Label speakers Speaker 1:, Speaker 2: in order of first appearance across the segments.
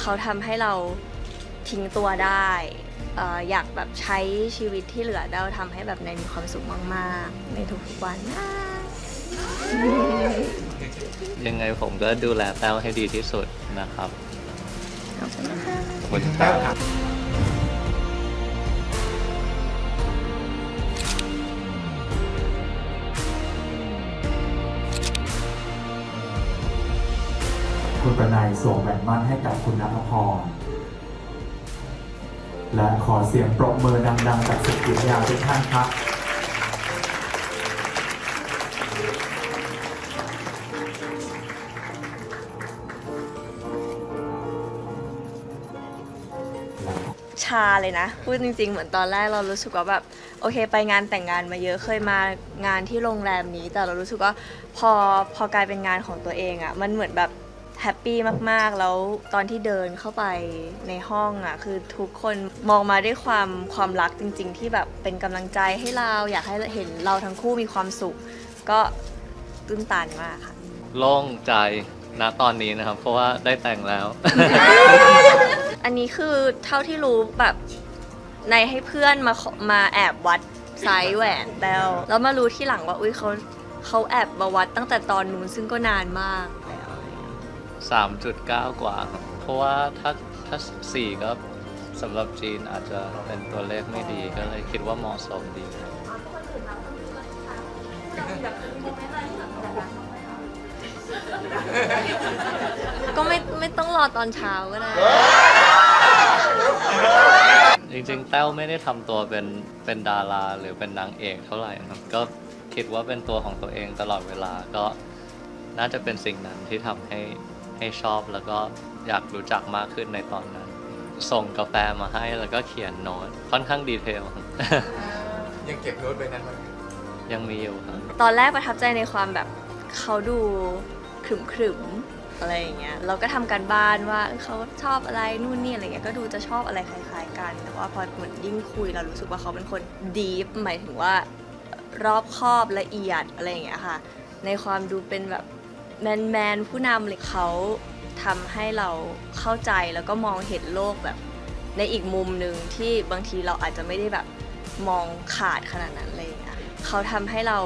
Speaker 1: เขาทำให้เราทิ้งตัวได้เอ่ออยากแบบใช้ชีวิตที่เหลือเราทำให้แบบในมีความสุขมากๆ ในทุกๆวันนะ
Speaker 2: ยังไงผมก็ดูแลแต้วให้ดีที่สุดนะครับ
Speaker 1: ขอบคุณค่ะ
Speaker 2: ขอบคุณค
Speaker 3: แต้
Speaker 2: รั
Speaker 3: วครับบ
Speaker 4: คุณประนายสวมแหวนมั่นให้กับคุณณภพร และขอเสียงปรบมือดังๆจากสุกิยาวทุกท่านครับ
Speaker 1: ชาเลยนะ พูดจริงๆ เหมือนตอนแรกเรารู้สึกว่าแบบโอเค ไปงานแต่งงานมาเยอะเคยมางานที่โรงแรมนี้ แต่เรารู้สึกว่าพอพอกลายเป็นงานของตัวเองอะ่ะมันเหมือนแบบ แฮปปี้มาก ๆ แล้วตอนที่เดินเข้าไปในห้องอะ่ะ คือทุกคนมองมาด้วยความความรักจริง ๆ ที่แบบเป็นกำลังใจให้เราอยากให้เห็นเราทั้งคู่มีความสุข ก็ตื้นตันมากค่ะ
Speaker 2: โล่งใจณตอนนี้นะครับ เพราะว่าได้แต่งแล้ว
Speaker 1: อันนี้คือเท่าที่รู้แบบในให้เพื่อนมาขอมาแอบวัดไซส์แหวนแบลแล้วมารู้ที่หลังว่าอุ้ยเขาเขาแอบมาวัดตั้งแต่ตอนนู้นซึ่งก็นานมาก แล้ว
Speaker 2: 3.9กว่าครับเพราะว่าถ้าถ้าสี่ก็สำหรับจีนอาจจะเป็นตัวเลขไม่ดีก็เลยคิดว่าเหมาะสมดีครับ
Speaker 1: ก็ไม่ไม่ต้องรอตอนเช้าก็ได้
Speaker 2: จริงๆ แต้วไม่ได้ทำตัวเป็นเป็นดาราหรือเป็นนางเอกเท่าไหร่นะครับก็คิดว่าเป็นตัวของตัวเองตลอดเวลาก็น่าจะเป็นสิ่งนั้นที่ทำให้ ให้ชอบแล้วก็อยากรู้จักมากขึ้นในตอนนั้น ส่งกาแฟมาให้แล้วก็เขียนโน้ตค่อนข้างดีเทลครับ
Speaker 3: ยังเก็บโน้ตไว้นั้นไหม
Speaker 2: ยังมีอยู่ครับ
Speaker 1: ตอนแรกประทับใจในความแบบเขาดูขรึมขรึมๆอะไรอย่างเงี้ยเราก็ทำการบ้านว่าเออเขาชอบอะไรนู่นนี่อะไรเงี้ยก็ดูจะชอบอะไรคล้าย ๆ กัน แต่ว่าพอเหมือนยิ่งคุยเรารู้สึกว่าเขาเป็นคนดีฟหมายถึงว่ารอบคอบละเอียดอะไรอย่างเงี้ยค่ะ ในความดูเป็นแบบ แมนแมนๆผู้นำเลยเขาทำให้เราเข้าใจแล้วก็มองเห็นโลกแบบในอีกมุมหนึ่งที่บางทีเราอาจจะไม่ได้แบบมองขาดขนาดนั้นเลยอะเขาทำให้เรา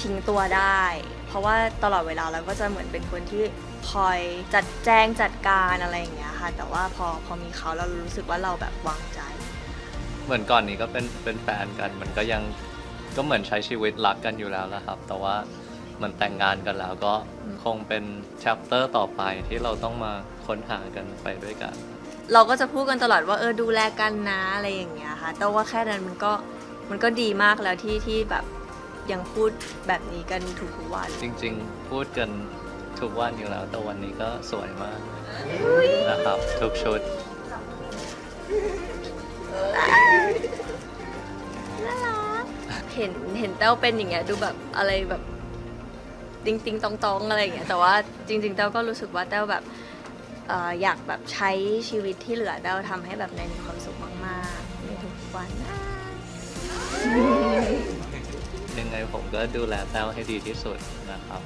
Speaker 1: ทิ้งตัวได้ เพราะว่าตลอดเวลาเราก็จะเหมือนเป็นคนที่คอยจัดแจงจัดการอะไรอย่างเงี้ยค่ะ แต่ว่าพอพอมีเขาเรารู้สึกว่าเราแบบวางใจ
Speaker 2: เหมือนก่อนนี้ก็เป็นเป็นแฟนกัน มันก็ยังก็เหมือนใช้ชีวิตรักกันอยู่แล้วนะครับ แต่ว่า มันแต่งงานกันแล้วก็คงเป็น chapter ต่อไปที่เราต้องมาค้นหากันไปด้วยกัน
Speaker 1: เราก็จะพูดกันตลอดว่าเออดูแลกันนะอะไรอย่างเงี้ยค่ะ แต่ว่าแค่นั้นมันก็มันก็ดีมากแล้วที่ที่แบบยังพูดแบบนี้กันทุกๆวัน
Speaker 2: จริง ๆ พูดกันทุกวันอยู่แล้ว แต่วันนี้ก็สวยมากนะครับ ทุกชุด
Speaker 1: เห็นเห็นเต้าเป็นอย่างเงี้ยดูแบบอะไรแบบ ติงติงตองตองอะไรอย่างเงี้ยแต่ว่าจริงๆเต้าก็รู้สึกว่าเต้าแบบเอ่ออยากแบบใช้ชีวิตที่เหลือเต้าทำให้แบบในมีความสุขมากๆในทุกวันนะ
Speaker 2: ยังไงผมก็ดูแลแต้วให้ดีที่สุดนะครับ